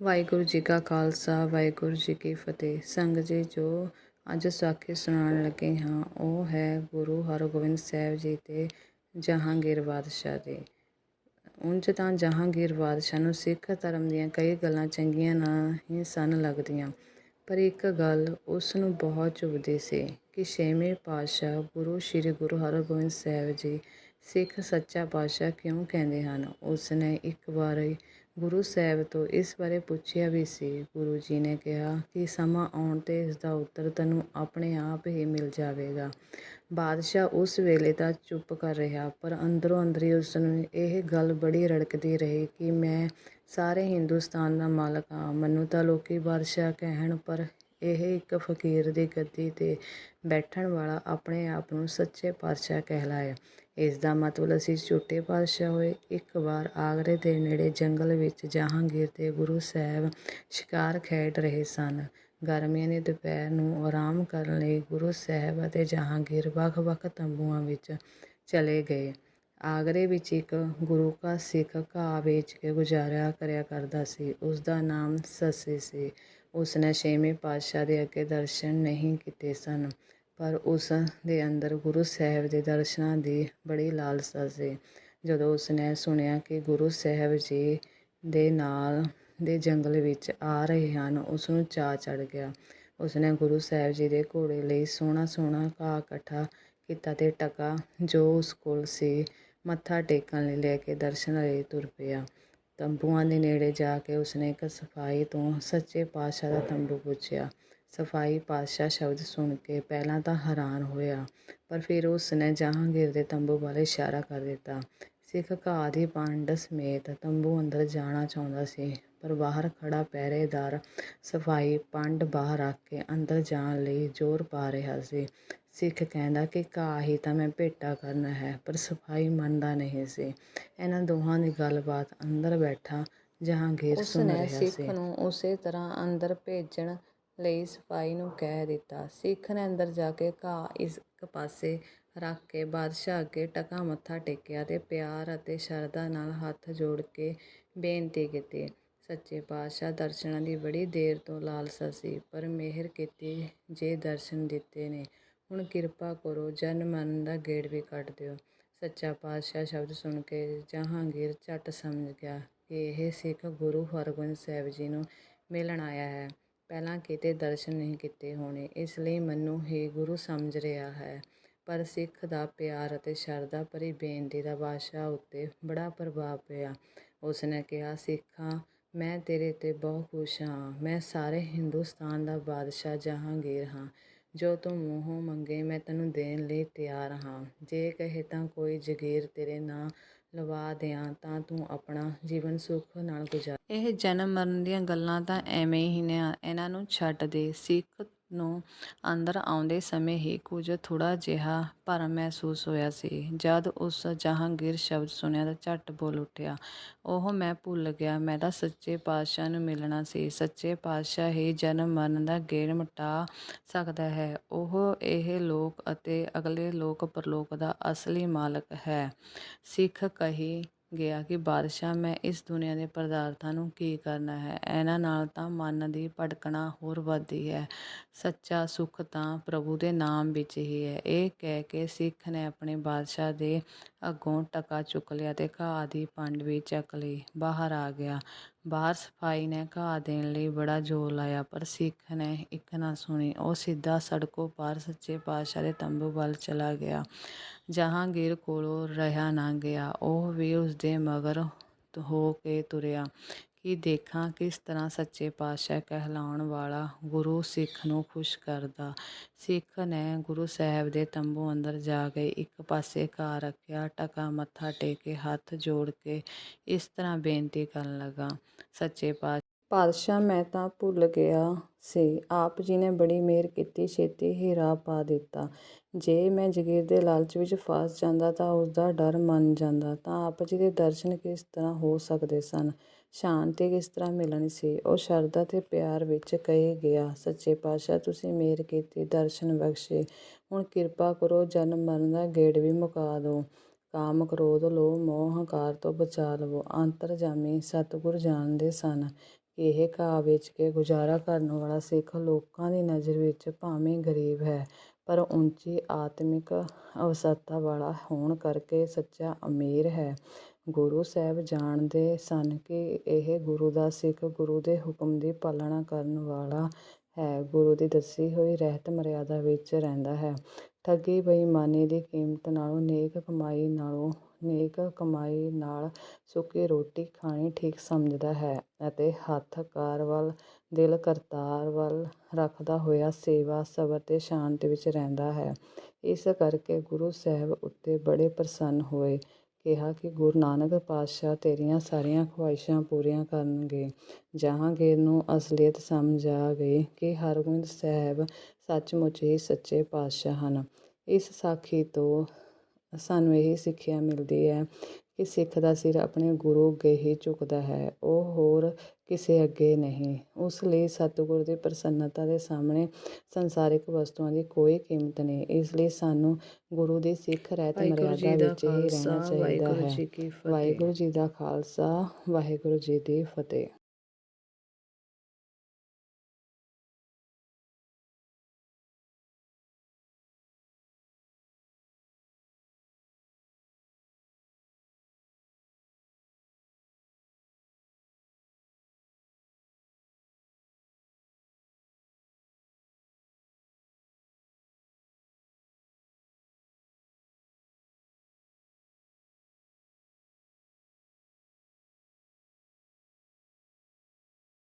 ਵਾਹਿਗੁਰੂ ਜੀ ਕਾ ਖਾਲਸਾ, ਵਾਹਿਗੁਰੂ ਜੀ ਕੀ ਫਤਿਹ। ਸੰਗਤ ਜੀ, ਜੋ ਅੱਜ ਸਾਖੀ ਸੁਣਾਉਣ ਲੱਗੇ ਹਾਂ, ਉਹ ਹੈ ਗੁਰੂ ਹਰਗੋਬਿੰਦ ਸਾਹਿਬ ਜੀ ਤੇ ਜਹਾਂਗੀਰ ਬਾਦਸ਼ਾਹ ਦੀ ਉਂਝ ਤਾਂ ਜਹਾਂਗੀਰ ਬਾਦਸ਼ਾਹ ਨੂੰ ਸਿੱਖ ਧਰਮ ਦੀਆਂ ਕਈ ਗੱਲਾਂ ਚੰਗੀਆਂ ਨਾ ਹੀ ਸਨ ਲੱਗਦੀਆਂ, ਪਰ ਇੱਕ ਗੱਲ ਉਸ ਨੂੰ ਬਹੁਤ ਚੁਭਦੀ ਸੀ ਕਿ ਛੇਵੇਂ ਪਾਤਸ਼ਾਹ ਗੁਰੂ ਸ੍ਰੀ ਗੁਰੂ ਹਰਗੋਬਿੰਦ ਸਾਹਿਬ ਜੀ ਸਿੱਖ ਸੱਚਾ ਪਾਤਸ਼ਾਹ ਕਿਉਂ ਕਹਿੰਦੇ ਹਨ? ਉਸ ਨੇ ਇੱਕ ਵਾਰੀ ਗੁਰੂ ਸਾਹਿਬ ਤੋਂ ਇਸ ਬਾਰੇ ਪੁੱਛਿਆ ਵੀ ਸੀ। ਗੁਰੂ ਜੀ ਨੇ ਕਿਹਾ ਕਿ ਸਮਾਂ ਆਉਣ ਤੇ ਇਸ ਦਾ ਉੱਤਰ ਤੈਨੂੰ ਆਪਣੇ ਆਪ ਹੀ ਮਿਲ ਜਾਵੇਗਾ। ਬਾਦਸ਼ਾਹ ਉਸ ਵੇਲੇ ਤਾਂ ਚੁੱਪ ਕਰ ਰਿਹਾ, ਪਰ ਅੰਦਰੋਂ ਅੰਦਰੀ ਉਸ ਨੂੰ ਇਹ ਗੱਲ ਬੜੀ ਰੜਕਦੀ ਰਹੀ ਕਿ ਮੈਂ ਸਾਰੇ ਹਿੰਦੁਸਤਾਨ ਦਾ ਮਾਲਕ ਹਾਂ। ਮੈਨੂੰ ਤਾਂ ਲੋਕੀ ਬਾਦਸ਼ਾਹ ਕਹਿਣ, ਪਰ ਇਹ ਇੱਕ ਫਕੀਰ ਦੀ ਗੱਦੀ ਤੇ ਬੈਠਣ ਵਾਲਾ ਆਪਣੇ ਆਪ ਨੂੰ ਸੱਚੇ ਪਾਤਸ਼ਾਹ ਕਹਿਲਾਇਆ ਇਸ ਦਾ ਮਤਲਬ ਅਸੀਂ ਝੂਠੇ ਪਾਤਸ਼ਾਹ ਹੋਏ। ਇੱਕ ਵਾਰ ਆਗਰੇ ਦੇ ਨੇੜੇ ਜੰਗਲ ਵਿੱਚ ਜਹਾਂਗੀਰ ਤੇ ਗੁਰੂ ਸਾਹਿਬ ਸ਼ਿਕਾਰ ਖੇਡ ਰਹੇ ਸਨ। ਗਰਮੀਆਂ ਦੀ ਦੁਪਹਿਰ ਨੂੰ ਆਰਾਮ ਕਰਨ ਲਈ ਗੁਰੂ ਸਾਹਿਬ ਅਤੇ ਜਹਾਂਗੀਰ ਵੱਖ-ਵੱਖ ਤੰਬੂਆਂ ਵਿੱਚ ਚਲੇ ਗਏ। ਆਗਰੇ ਵਿੱਚ ਇੱਕ ਗੁਰੂ ਕਾ ਸਿੱਖ ਘਾਹ ਵੇਚ ਕੇ ਗੁਜ਼ਾਰਿਆ ਕਰਿਆ ਕਰਦਾ ਸੀ। ਉਸ ਦਾ ਨਾਮ ਸੱਸੀ ਸੀ। ਉਸ ਨੇ ਛੇਵੇਂ ਪਾਤਸ਼ਾਹ ਦੇ ਅੱਗੇ ਦਰਸ਼ਨ ਨਹੀਂ ਕੀਤੇ ਸਨ। ਪਰ ਉਸ ਦੇ ਅੰਦਰ ਗੁਰੂ ਸਾਹਿਬ ਦੇ ਦਰਸ਼ਨਾਂ ਦੀ ਬੜੀ ਲਾਲਸਾ ਸੀ। ਜਦੋਂ ਉਸ ਨੇ ਸੁਣਿਆ ਕਿ ਗੁਰੂ ਸਾਹਿਬ ਜੀ ਦੇ ਨਾਲ ਦੇ ਜੰਗਲ ਵਿੱਚ ਆ ਰਹੇ ਹਨ ਉਸ ਨੂੰ ਚਾਅ ਚੜ ਗਿਆ। ਉਸ ਨੇ ਗੁਰੂ ਸਾਹਿਬ ਜੀ ਦੇ ਘੋੜੇ ਲਈ ਸੋਹਣਾ ਸੋਹਣਾ ਘਾਹ ਇਕੱਠਾ ਕੀਤਾ ਤੇ ਟਕਾ ਜੋ ਉਸ ਕੋਲ ਸੀ, ਮੱਥਾ ਟੇਕਣ ਲਈ ਲੈ ਕੇ ਦਰਸ਼ਨ ਲਈ ਤੁਰ ਪਿਆ। ਤੰਬੂਆਂ ਦੇ ਨੇੜੇ ਜਾ ਕੇ ਉਸਨੇ ਇੱਕ ਸਫ਼ਾਈ ਤੋਂ ਸੱਚੇ ਪਾਤਸ਼ਾਹ ਦਾ ਤੰਬੂ ਪੁੱਛਿਆ। ਸਫ਼ਾਈ ਪਾਤਸ਼ਾਹ ਸ਼ਬਦ ਸੁਣ ਕੇ ਪਹਿਲਾਂ ਤਾਂ ਹੈਰਾਨ ਹੋਇਆ ਪਰ ਫਿਰ ਉਸਨੇ ਜਹਾਂਗੀਰ ਦੇ ਤੰਬੂ ਵੱਲ ਇਸ਼ਾਰਾ ਕਰ ਦਿੱਤਾ। ਸਿੱਖ ਘਾਹ ਦੀ ਪੰਡ ਸਮੇਤ ਤੰਬੂ ਅੰਦਰ ਜਾਣਾ ਚਾਹੁੰਦਾ ਸੀ ਪਰ ਬਾਹਰ ਖੜਾ ਪਹਿਰੇਦਾਰ ਸਫ਼ਾਈ ਪੰਡ ਬਾਹਰ ਰੱਖ ਕੇ ਅੰਦਰ ਜਾਣ ਲਈ ਜ਼ੋਰ ਪਾ ਰਿਹਾ ਸੀ। ਸਿੱਖ ਕਹਿੰਦਾ ਕਿ ਘਾਹ ਹੀ ਤਾਂ ਮੈਂ ਭੇਟਾ ਕਰਨਾ ਹੈ ਪਰ ਸਫ਼ਾਈ ਮੰਨਦਾ ਨਹੀਂ ਸੀ। ਇਹਨਾਂ ਦੋਹਾਂ ਦੀ ਗੱਲਬਾਤ ਅੰਦਰ ਬੈਠਾ ਜਹਾਂਗੀਰ ਸੁਣ ਰਿਹਾ ਸੀ। ਸਿੱਖ ਨੂੰ ਉਸੇ ਤਰ੍ਹਾਂ ਅੰਦਰ ਭੇਜਣ ਲਈ ਸਫ਼ਾਈ ਨੂੰ ਕਹਿ ਦਿੱਤਾ। ਸਿੱਖ ਨੇ ਅੰਦਰ ਜਾ ਕੇ ਘਾਹ ਇੱਕ ਪਾਸੇ ਰੱਖ ਕੇ ਬਾਦਸ਼ਾਹ ਅੱਗੇ ਟਕਾ ਮੱਥਾ ਟੇਕਿਆ ਤੇ ਪਿਆਰ ਅਤੇ ਸ਼ਰਧਾ ਨਾਲ ਹੱਥ ਜੋੜ ਕੇ ਬੇਨਤੀ ਕੀਤੀ। ਸੱਚੇ ਪਾਤਸ਼ਾਹ ਦਰਸ਼ਨਾਂ ਦੀ ਬੜੀ ਦੇਰ ਤੋਂ ਲਾਲਸਾ ਸੀ, ਪਰ ਮਿਹਰ ਕੀਤੀ ਜੇ ਦਰਸ਼ਨ ਦਿੱਤੇ ਨੇ। ਹੁਣ ਕਿਰਪਾ ਕਰੋ, ਜਨ ਮਨ ਦਾ ਗੇੜ ਵੀ ਕੱਢ ਦਿਓ। ਸੱਚਾ ਪਾਤਸ਼ਾਹ ਸ਼ਬਦ ਸੁਣ ਕੇ ਜਹਾਂਗੀਰ ਝੱਟ ਸਮਝ ਗਿਆ ਕਿ ਇਹ ਸਿੱਖ ਗੁਰੂ ਹਰਗੋਬਿੰਦ ਸਾਹਿਬ ਜੀ ਨੂੰ ਮਿਲਣ ਆਇਆ ਹੈ। ਪਹਿਲਾਂ ਕਿਤੇ ਦਰਸ਼ਨ ਨਹੀਂ ਕੀਤੇ ਹੋਣੇ, ਇਸ ਲਈ ਮੈਨੂੰ ਹੀ ਗੁਰੂ ਸਮਝ ਰਿਹਾ ਹੈ। ਪਰ ਸਿੱਖ ਦਾ ਪਿਆਰ ਅਤੇ ਸ਼ਰਧਾ ਭਰੀ ਬੇਨਤੀ ਦਾ ਬਾਦਸ਼ਾਹ ਉੱਤੇ ਬੜਾ ਪ੍ਰਭਾਵ ਪਿਆ। ਉਸ ਨੇ ਕਿਹਾ, ਸਿੱਖਾਂ, ਮੈਂ ਤੇਰੇ ਤੇ ਬਹੁਤ ਖੁਸ਼ ਹਾਂ। ਮੈਂ ਸਾਰੇ ਹਿੰਦੁਸਤਾਨ ਦਾ ਬਾਦਸ਼ਾਹ ਜਹਾਂਗੀਰ ਹਾਂ। ਜੋ ਤੂੰ ਮੂੰਹੋਂ ਮੰਗੇ, ਮੈਂ ਤੈਨੂੰ ਦੇਣ ਲਈ ਤਿਆਰ ਹਾਂ। ਜੇ ਕਹੇ ਤਾਂ ਕੋਈ ਜਗੀਰ ਤੇਰੇ ਨਾਂ ਲਵਾ ਦਿਆਂ, ਤਾਂ ਤੂੰ ਆਪਣਾ ਜੀਵਨ ਸੁੱਖ ਨਾਲ ਗੁਜ਼ਾਰ ਇਹ ਜਨਮ ਮਰਨ ਦੀਆਂ ਗੱਲਾਂ ਤਾਂ ਐਵੇਂ ਹੀ ਨੇ ਇਹਨਾਂ ਨੂੰ ਛੱਡ ਦੇ। ਸਿੱਖ ਨੂੰ ਅੰਦਰ ਆਉਂਦੇ ਸਮੇਂ ਹੀ ਕੁਝ ਥੋੜ੍ਹਾ ਜਿਹਾ ਭਰਮ ਮਹਿਸੂਸ ਹੋਇਆ ਸੀ। ਜਦ ਉਸ ਜਹਾਂਗੀਰ ਸ਼ਬਦ ਸੁਣਿਆ ਤਾਂ ਝੱਟ ਬੋਲ ਉੱਠਿਆ। ਉਹ ਮੈਂ ਭੁੱਲ ਗਿਆ, ਮੈਂ ਤਾਂ ਸੱਚੇ ਪਾਤਸ਼ਾਹ ਨੂੰ ਮਿਲਣਾ ਸੀ। ਸੱਚੇ ਪਾਤਸ਼ਾਹ ਹੀ ਜਨਮ ਮਰਨ ਦਾ ਗੇੜ ਮਿਟਾ ਸਕਦਾ ਹੈ। ਉਹ ਇਹ ਲੋਕ ਅਤੇ ਅਗਲੇ ਲੋਕ ਪਰਲੋਕ ਦਾ ਅਸਲੀ ਮਾਲਕ ਹੈ। ਸਿੱਖ ਕਹੀ ਗਿਆ ਕਿ ਬਾਦਸ਼ਾਹ, ਮੈਂ ਇਸ ਦੁਨੀਆ ਦੇ ਪਦਾਰਥਾਂ ਨੂੰ ਕੀ ਕਰਨਾ ਹੈ? ਇਹਨਾਂ ਨਾਲ ਤਾਂ ਮਨ ਦੀ ਭਟਕਣਾ ਹੋਰ ਵੱਧਦੀ ਹੈ। ਸੱਚਾ ਸੁੱਖ ਤਾਂ ਪ੍ਰਭੂ ਦੇ ਨਾਮ ਵਿੱਚ ਹੀ ਹੈ। ਇਹ ਕਹਿ ਕੇ ਸਿੱਖ ਨੇ ਆਪਣੇ ਬਾਦਸ਼ਾਹ ਦੇ ਅੱਗੋਂ ਟਕਾ ਚੁੱਕ ਲਿਆ ਤੇ ਘਾਹ ਦੀ ਪੰਡ ਵੀ ਚੱਕ ਲਈ। ਬਾਹਰ ਆ ਗਿਆ। ਬਾਹਰ ਸਫ਼ਾਈ ਨੇ ਘਾਹ ਦੇਣ ਲਈ ਬੜਾ ਜ਼ੋਰ ਲਾਇਆ, ਪਰ ਸਿੱਖ ਨੇ ਇੱਕ ਨਾ ਸੁਣੀ। ਉਹ ਸਿੱਧਾ ਸੜਕੋਂ ਪਾਰ ਸੱਚੇ ਪਾਤਸ਼ਾਹ ਦੇ ਤੰਬੂ ਵੱਲ ਚਲਾ ਗਿਆ। ਜਹਾਂਗੀਰ ਕੋਲੋਂ ਰਿਹਾ ਨਾ ਗਿਆ। ਉਹ ਵੀ ਉਸ ਦੇ ਮਗਰ ਹੋ ਕੇ ਤੁਰਿਆ। ਕਿ ਦੇਖਾਂ ਕਿਸ ਤਰ੍ਹਾਂ ਸੱਚੇ ਪਾਤਸ਼ਾਹ ਕਹਿਲਾਉਣ ਵਾਲਾ ਗੁਰੂ ਸਿੱਖ ਨੂੰ ਖੁਸ਼ ਕਰਦਾ। ਸਿੱਖ ਨੇ ਗੁਰੂ ਸਾਹਿਬ ਦੇ ਤੰਬੂ ਅੰਦਰ ਜਾ ਕੇ ਇੱਕ ਪਾਸੇ ਘਾਹ ਰੱਖਿਆ, ਟਕਾ ਮੱਥਾ ਟੇਕੇ, ਹੱਥ ਜੋੜ ਕੇ ਇਸ ਤਰ੍ਹਾਂ ਬੇਨਤੀ ਕਰਨ ਲੱਗਾ, ਸੱਚੇ ਪਾਤਸ਼ਾਹ ਮੈਂ ਤਾਂ ਭੁੱਲ ਗਿਆ ਸੀ। ਆਪ ਜੀ ਨੇ ਬੜੀ ਮਿਹਰ ਕੀਤੀ, ਛੇਤੀ ਹੀ ਰਾਹ ਪਾ ਦਿੱਤਾ। ਜੇ ਮੈਂ ਜਗੀਰ ਦੇ ਲਾਲਚ ਵਿੱਚ ਫਸ ਜਾਂਦਾ ਤਾਂ ਉਸ ਦਾ ਡਰ ਮੰਨ ਜਾਂਦਾ। ਤਾਂ ਆਪ ਜੀ ਦੇ ਦਰਸ਼ਨ ਕਿਸ ਤਰ੍ਹਾਂ ਹੋ ਸਕਦੇ ਸਨ? ਸ਼ਾਂਤੀ ਕਿਸ ਤਰ੍ਹਾਂ ਮਿਲਣੀ ਸੀ? ਉਹ ਸ਼ਰਧਾ ਤੇ ਪਿਆਰ ਵਿੱਚ ਕਹੇ ਗਿਆ, ਸੱਚੇ ਪਾਤਸ਼ਾਹ, ਤੁਸੀਂ ਮਿਹਰ ਕੀਤੀ, ਦਰਸ਼ਨ ਬਖਸ਼ੇ। ਹੁਣ ਕਿਰਪਾ ਕਰੋ ਜਨਮ ਮਰਨ ਦਾ ਗੇੜ ਵੀ ਮੁਕਾ ਦਿਓ। ਕਾਮ ਕ੍ਰੋਧ, ਲੋਭ, ਮੋਹ, ਹੰਕਾਰ ਤੋਂ ਬਚਾ ਲਵੋ। ਅੰਤਰਜਾਮੀ ਸਤਿਗੁਰ ਜਾਣਦੇ ਸਨ ਇਹ ਘਾਹ ਵੇਚ ਕੇ ਗੁਜ਼ਾਰਾ ਕਰਨ ਵਾਲਾ ਸਿੱਖ ਲੋਕਾਂ ਦੀ ਨਜ਼ਰ ਵਿੱਚ ਭਾਵੇਂ ਗਰੀਬ ਹੈ, ਪਰ ਉੱਚੀ ਆਤਮਿਕ ਅਵਸਥਾ ਵਾਲਾ ਹੋਣ ਕਰਕੇ ਸੱਚਾ ਅਮੀਰ ਹੈ। ਗੁਰੂ ਸਾਹਿਬ ਜਾਣਦੇ ਸਨ ਕਿ ਇਹ ਗੁਰੂ ਦਾ ਸਿੱਖ ਗੁਰੂ ਦੇ ਹੁਕਮ ਦੀ ਪਾਲਣਾ ਕਰਨ ਵਾਲਾ ਹੈ। ਗੁਰੂ ਦੀ ਦੱਸੀ ਹੋਈ ਰਹਿਤ ਮਰਿਆਦਾ ਵਿੱਚ ਰਹਿੰਦਾ ਹੈ। ਠੱਗੀ, ਬੇਈਮਾਨੀ ਦੀ ਕੀਮਤ ਨਾਲੋਂ ਨੇਕ ਕਮਾਈ ਨਾਲੋਂ ਨੇਕ ਕਮਾਈ ਨਾਲ ਸੁੱਕੀ ਰੋਟੀ ਖਾਣੀ ਠੀਕ ਸਮਝਦਾ ਹੈ ਅਤੇ ਹੱਥ ਕਾਰ ਵੱਲ, ਦਿਲ ਕਰਤਾਰ ਵੱਲ ਰੱਖਦਾ ਹੋਇਆ ਸੇਵਾ, ਸਬਰ ਤੇ ਸ਼ਾਂਤੀ ਵਿੱਚ ਰਹਿੰਦਾ ਹੈ। ਇਸ ਕਰਕੇ ਗੁਰੂ ਸਾਹਿਬ ਉੱਤੇ ਬੜੇ ਪ੍ਰਸੰਨ ਹੋਏ। ਕਿਹਾ ਕਿ ਗੁਰੂ ਨਾਨਕ ਪਾਤਸ਼ਾਹ ਤੇਰੀਆਂ ਸਾਰੀਆਂ ਖੁਆਇਸ਼ਾਂ ਪੂਰੀਆਂ ਕਰਨਗੇ। ਜਹਾਂਗੀਰ ਨੂੰ ਅਸਲੀਅਤ ਸਮਝ ਆ ਗਈ ਕਿ ਹਰਗੋਬਿੰਦ ਸਾਹਿਬ ਸੱਚਮੁੱਚ ਹੀ ਸੱਚੇ ਪਾਤਸ਼ਾਹ ਹਨ। ਇਸ ਸਾਖੀ ਤੋਂ ਸਾਨੂੰ ਇਹ ਸਿੱਖਿਆ ਮਿਲਦੀ ਹੈ ਕਿ ਸਿੱਖ ਦਾ ਸਿਰ ਆਪਣੇ ਗੁਰੂ ਅੱਗੇ ਹੀ ਝੁਕਦਾ ਹੈ ਉਹ ਹੋਰ ਕਿਸੇ ਅੱਗੇ ਨਹੀਂ। ਉਸ ਲਈ ਸਤਿਗੁਰ ਦੀ ਪ੍ਰਸੰਨਤਾ ਦੇ ਸਾਹਮਣੇ ਸੰਸਾਰਿਕ ਵਸਤੂਆਂ ਦੀ ਕੋਈ ਕੀਮਤ ਨਹੀਂ। ਇਸ ਲਈ ਸਾਨੂੰ ਗੁਰੂ ਦੀ ਸਿੱਖ ਰਹਿਤ ਮਰਿਆਦਾ ਵਿੱਚ ਹੀ ਰਹਿਣਾ ਚਾਹੀਦਾ ਹੈ। ਵਾਹਿਗੁਰੂ ਜੀ ਦਾ ਖਾਲਸਾ ਵਾਹਿਗੁਰੂ ਜੀ ਦੀ ਫਤਿਹ।